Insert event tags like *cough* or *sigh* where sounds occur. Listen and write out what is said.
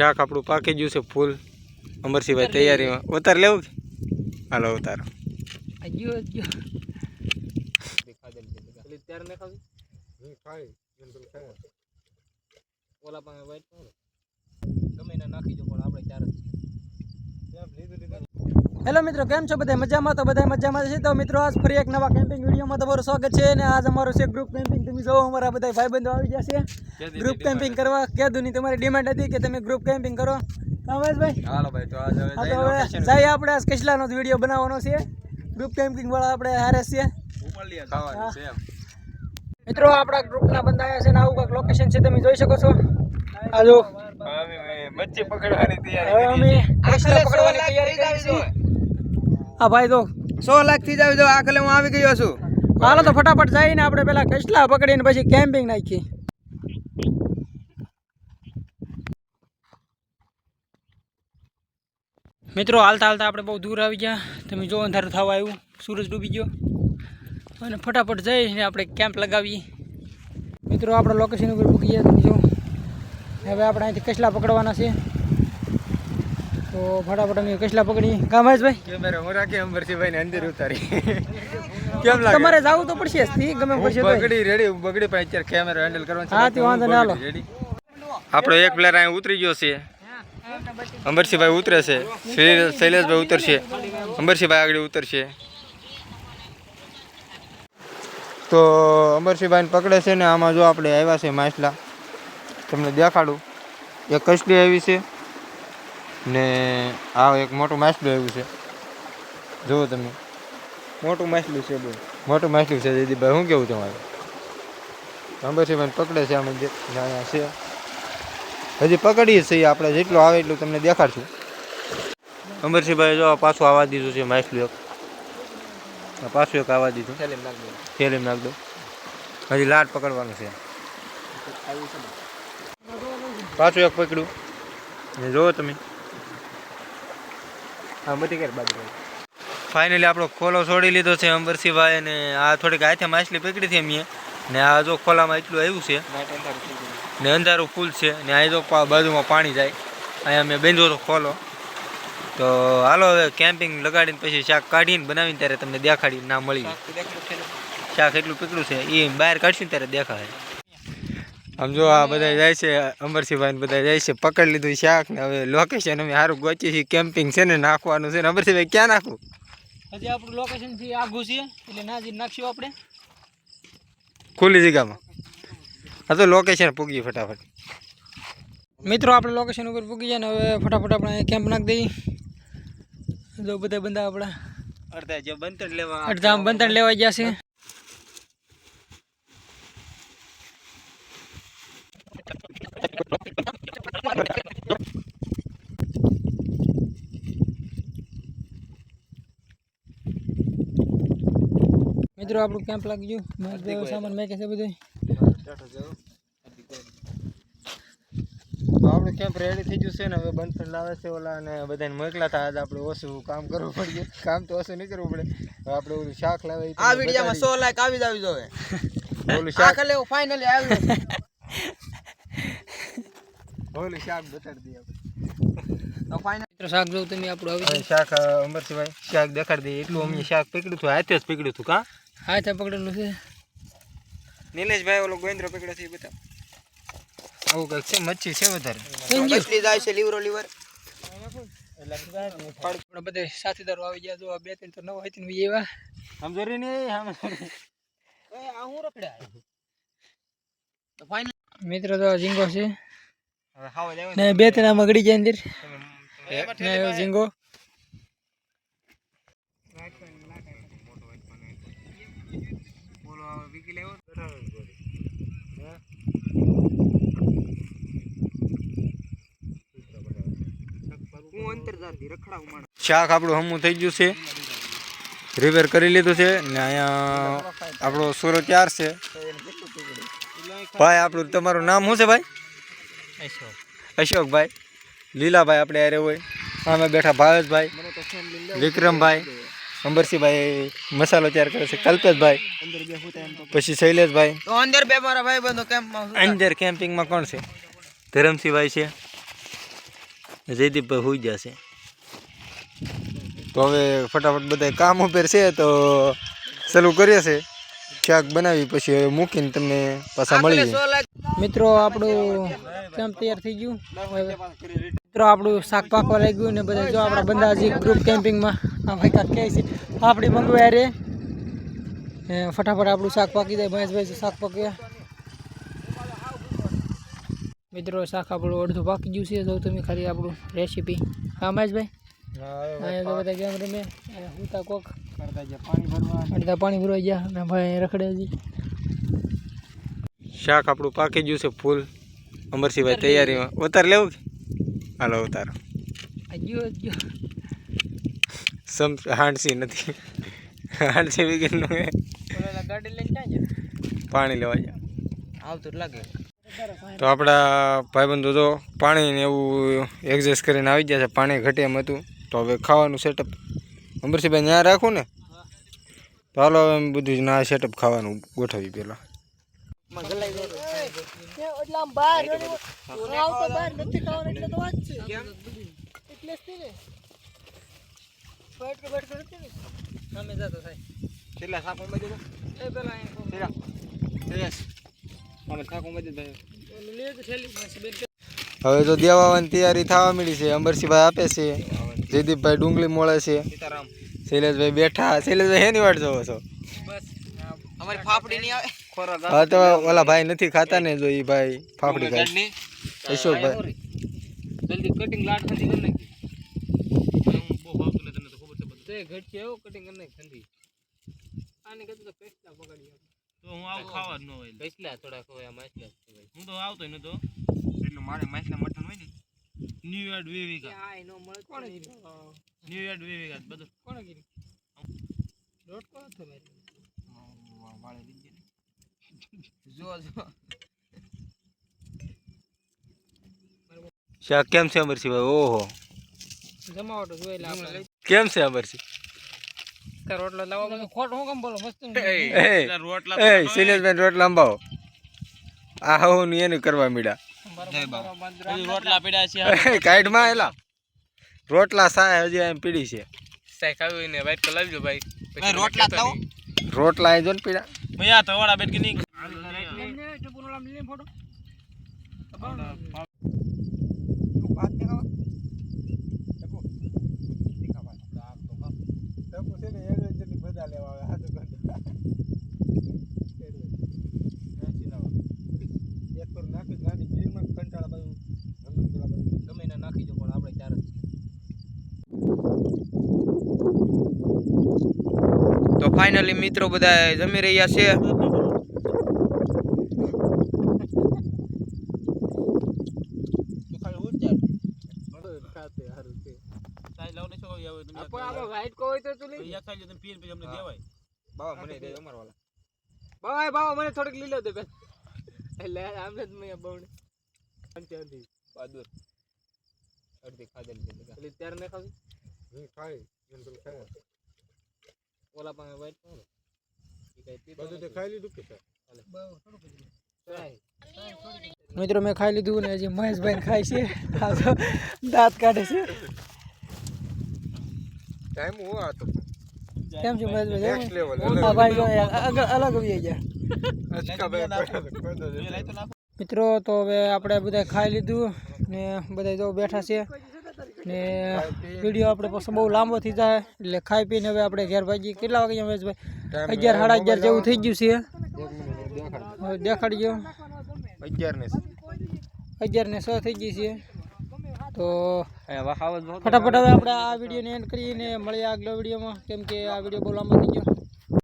શાક આપણું પાકી ગયું છે ફૂલ. અમરસિંહભાઈ તૈયારીમાં ઉતાર લેવું. કે? હાલો ઉતારો. ઓલા પાસે વાઈટ ગમે એને નાખી દો પણ આપણે ચાર હેલો મિત્રો કેમ છો બધા? મજામાં તો બધા મજામાં છે. તો મિત્રો આજ ફરી એક નવા કેમ્પિંગ વિડીયોમાં તમારું સ્વાગત છે અને આજ અમારું છે ગ્રુપ કેમ્પિંગ તમે જોવો અમારા બધા ભાઈબંધો આવી ગયા છે. ગ્રુપ કેમ્પિંગ કરવા કીધું તમારી ડિમાન્ડ હતી કે તમે ગ્રુપ કેમ્પિંગ કરો? કામેશભાઈ હાલો ભાઈ તો આજે હવે જઈએ આપણે આજ કચલાનો જ વીડિયો બનાવવાનો છે. ગ્રુપ કેમ્પિંગ વાળા આપણે હારે છીએ છે મિત્રો આપણા ગ્રુપના બંધાયા છે ને આવું કંઈક લોકેશન છે તમે જોઈ શકો છો. આ મચ્છી પકડવાની તૈયારી અમે કચલા પકડવાની તૈયારી કરી છે. હા ભાઈ તો સો લાખથી જાવ આખલે હું આવી ગયો છું. હાલો તો ફટાફટ જઈને આપણે પેલા કચલા પકડીને પછી કેમ્પિંગ નાખીએ મિત્રો હાલતા હાલતા આપણે બહુ દૂર આવી ગયા. તમે જો અંધારું થવા આવ્યું. સૂરજ ડૂબી ગયો. અને ફટાફટ જઈને આપણે કેમ્પ લગાવીએ. મિત્રો આપણે લોકેશન ઉપર મૂકી ગયા તમે જો હવે આપણે અહીંથી કચલા પકડવાના છે. તો ફટાફટ અમે કચલા પકડી કામ ભાઈ? કેમેરા હું રાખી અમરસિંહભાઈ ને અંદર ઉતારી. કેમ લાગે? તમારે જવું તો પડશે થી ગમે પડશે બગડી રેડી બગડી પણ અત્યારે કેમેરા હેન્ડલ કરવાનો છે હા, તે વાંધો ના હાલો. આપણો એક પ્લેયર અહીં ઉતરી ગયો છે. અંબરસિંહભાઈ ઉતરે છે. શૈલેષભાઈ ઉતરશે. અંબરસિંહભાઈ આગળ ઉતરશે. તો અંબરસિંહભાઈને પકડે છે ને આમાં જો આપણે આવ્યા છે માછલા. તમને દેખાડું. એ કસલી આવી છે. ને આ એક મોટું માછલું આવ્યું છે. જુઓ તમે. મોટું માછલું છે બહુ મોટું માછલું છે દીદીભાઈ શું કેવું તમારું? અમરસિંહભાઈ પકડે છે અમે અહીંયા છે. હજી પકડીએ છીએ આપણે જેટલું આવે એટલું તમને દેખાડશું. અંબરસિંહભાઈ જો પાછું આવવા દીધું છે માછલું એક. પાછું એક આવવા દીધું. થેલીમ નાખ દો. હજી લાટ પકડવાનું છે. પાછું એક પકડ્યું. ને જુઓ તમે. હા બધી કરી બાજુ ફાઇનલી આપણો ખોલો છોડી લીધો છે અંબરસિંહભાઈ અને આ થોડીક હાથે માછલી પકડી હતી અમે ને આ જો ખોલામાં એટલું આવ્યું છે. ને અંધારું ફૂલ છે. ને અહીં જો બાજુમાં પાણી જાય. અહીંયા મેં બેંધો તો ખોલો. તો હાલો હવે કેમ્પિંગ લગાડીને પછી શાક કાઢીને બનાવીને ત્યારે તમને દેખાડી ના મળી શાક એટલું પીકડું છે એ બહાર કાઢશું ત્યારે દેખાય. આમ જો આ બધા જાય છે અમરસિંહભાઈ ને બધા જાય છે પકડી લીધું શાક ને હવે લોકેશન અમે સારું ગોચી છીએ કેમ્પિંગ છે ને નાખવાનું છે ને અમરસિંહભાઈ ક્યાં નાખવું? હજી આપણું લોકેશનથી આઘું છે એટલે નાજી નાખશું આપણે. ખુલ્લી જગ્યામાં? હા તો લોકેશન પૂગી ફટાફટ. મિત્રો આપણે લોકેશન ઉપર પૂગી જાય ને હવે ફટાફટ આપણે કેમ્પ નાખી દઈએ. જો બધા બંદા આપણા. અડધા જે બંતર લેવા અડધા આમ બંધન લેવા ગયા છે. મિત્રો આપણું કેમ્પ લાગી ગયું. સામાન મેં કહેશે બધું આપણું કેમ્પ રેડી થઈ ગયું છે ને હવે બંધ લાવે છે ઓલા અને બધાને મોકલા હતા. આજે આપણે ઓછું કામ કરવું પડ્યું કામ તો ઓછું નહીં કરવું પડે. હવે આપણે ઓલું શાક લાવે આ વિડીયોમાં સો લાઈક આવી જ આવી જોવે ઓલું શાક લેવું ફાઇનલી આવ્યું. ઓલું શાક બતાડી દઈએ તો ફાઇનલ મિત્રો શાક જોઉં તમે આપણું આવી શાક અમરસિંહભાઈ શાક દેખાડી દઈએ. એટલું અમને શાક પકડ્યું હતું હાથે જ પકડ્યું હતું કા? હાથે પકડેલું છે. નિલેશભાઈ ઓલો ગોવિંદ્ર પકડ્યો છે એ આવું કંઈક છે મચ્છી છે વધારે. મછલી જાય છે લીવરો લીવર. બધે સાથીદારો આવી ગયા જો બે ત્રણ તો નવા હતી બીજા એવા આમ જોરી નહીં આમ આ હું રખડ્યા તો ફાઇનલ મિત્રો તો ઝીંગો છે. ને બે ત્રણ મગડી જાય અંદર. ને ઝીંગો. શાક આપણું હમું થઈ ગયું છે. રિપેર કરી લીધું છે ને અહીંયા આપણો સુરો ચાર છે. ભાઈ આપણું તમારું નામ શું છે ભાઈ? અશોકભાઈ લીલાભાઈ આપણે અરે હોય. સામે બેઠા ભાવેશભાઈ વિક્રમભાઈ અંબરસિંહભાઈ મસાલો તૈયાર કરે છે કલ્પેશભાઈ પછી શૈલેષભાઈ. અંદર બે મારા ભાઈ બંધો કેમ્પમાં અંદર કેમ્પિંગમાં કોણ છે? ધરમસિંહભાઈ છે. જયદીપભાઈ હોઈ જશે. તો હવે ફટાફટ બધા કામ ઉપર છે તો ચાલુ કરીએ છે. શાક બનાવી પછી હવે મૂકીને તમને પાછા મળીએ. મિત્રો આપણું કેમ્પ તૈયાર થઈ ગયું. મિત્રો આપણું શાક પાકવા લાગ્યું ને બધા જો આપણા બંદા હજી ગ્રુપ કેમ્પિંગમાં આ ભાઈ કાંઈક કહે છે આપણી મંગવાય રે ફટાફટ આપણું શાક પાકી જાય મહેશભાઈ શાક પાક્યા મિત્રો શાક આપણું અડધું પાકી ગયું છે જો તમે ખાલી આપણું રેસીપી હા મહેશભાઈ બધા ગેમ રમે. અહીંયા કોક. અડધા પાણી ભરવા ગયા અને ભાઈ રખડે હજી શાક આપણું પાકી ગયું છે ફૂલ. અમરસિંહભાઈ તૈયારીમાં ઉતાર લેવું. કે હાલો ઉતારો. સમ હાંડસી નથી. હાંડસી ગયા પાણી લેવા જાય. આવતું લાગે. તો આપણા ભાઈબંધો તો પાણી ને એવું એડજસ્ટ કરીને આવી ગયા છે. પાણી ઘટે એમ હતું. તો હવે ખાવાનું સેટઅપ અમરસિંહભાઈ ત્યાં રાખું ને? તો હાલો હવે એમ બધું જ ના સેટઅપ ખાવાનું ગોઠવી પહેલાં. હવે તો દેવાની તૈયારી થવા મળી છે. અંબરસિંહભાઈ આપે છે. જયદીપભાઈ ડુંગળી મોળે છે. શૈલેષભાઈ બેઠા. શૈલેષભાઈ હેની વાટ જોવો છો? અમારી ફાફડી નહીં આવે. હા તો ઓલા ભાઈ નથી ખાતા ને જો એ ભાઈ ફાફડી ખાય. અશોકભાઈ જલ્દી કટિંગ લાટ કરી નાખી બહુ ભાવતું ને તને તો ખબર છે બધું તે ઘટ છે એવું કટિંગ કરી નાખી ઠંડી આને કીધું તો પેસ્ટા પકડી તો હું આવું ખાવા જ ન હોય. પેસ્લા થોડા ખવાય માછલા હું તો આવતો ન તો એટલે મારે માછલા મટન હોય ને ન્યુ યાર્ડ વેવી વીઘા. આ એનો મળે. કોણે ન્યુ યાર્ડ વી વીઘા બધું. કોણે કીધું? કોણ વાળે દીજે જો જો. શા કેમ છે અમરસિંહભાઈ ઓહો. જમાવટો જોઈ લે આપણે. કેમ છે અમરસિંહ? રોટલો લાવો ખોટ હું કેમ બોલો? મસ્ત રોટલા એ આ હું એનું કરવા મીડા. રોટલા પડ્યા છે કાઢમાં *laughs* એલા રોટલા સાય હજી એમ પીડી છે. સાય ખાવી ને વાઈટ કલર લાવજો ભાઈ. ભાઈ રોટલા લાવો રોટલા અહીં જો ને પીડા. ભાઈ આ તવાડા બેટ કે નહીં? ફોટો ભાત ને ખાવા ગમે એને નાખી દો પણ આપણે ચાર તો ફાઇનલી મિત્રો બધા જમી રહ્યા છે. દેવાય મને થોડીક લીલો દે એટલે આમ જ મેં બહુ અંતે બહાદુર અડધી ત્યારે નહીં ખાવી ઓલા પાસે વાઈટ કો મિત્રો મેં ખાઈ લીધું ને હજી મહેશભાઈ ખાય છે. દાંત કાઢે છે. ટાઈમ હું હતો કેમ છે મહેશભાઈ? નેક્સ્ટ લેવલ હા ભાઈ અલગ આવી ગયા. મિત્રો તો હવે આપણે બધા ખાઈ લીધું ને બધા જો બેઠા છે. ને વીડિયો આપણે પછી બહુ લાંબો થઈ જાય એટલે ખાઈ પીને હવે આપણે ઘેર ભાઈ કેટલા વાગે મહેશભાઈ અગિયાર સાડા અગિયાર જેવું થઈ ગયું છે. દેખાડી દેખાડજો. અગિયાર ને અગિયાર ને છ થઈ ગઈ છે. તો ફટાફટ હવે આપણે આ વિડીયોને એન્ડ કરીને મળીએ આગલા વિડીયોમાં. કેમ કે આ વીડિયો બહુ લાંબો થઈ ગયો.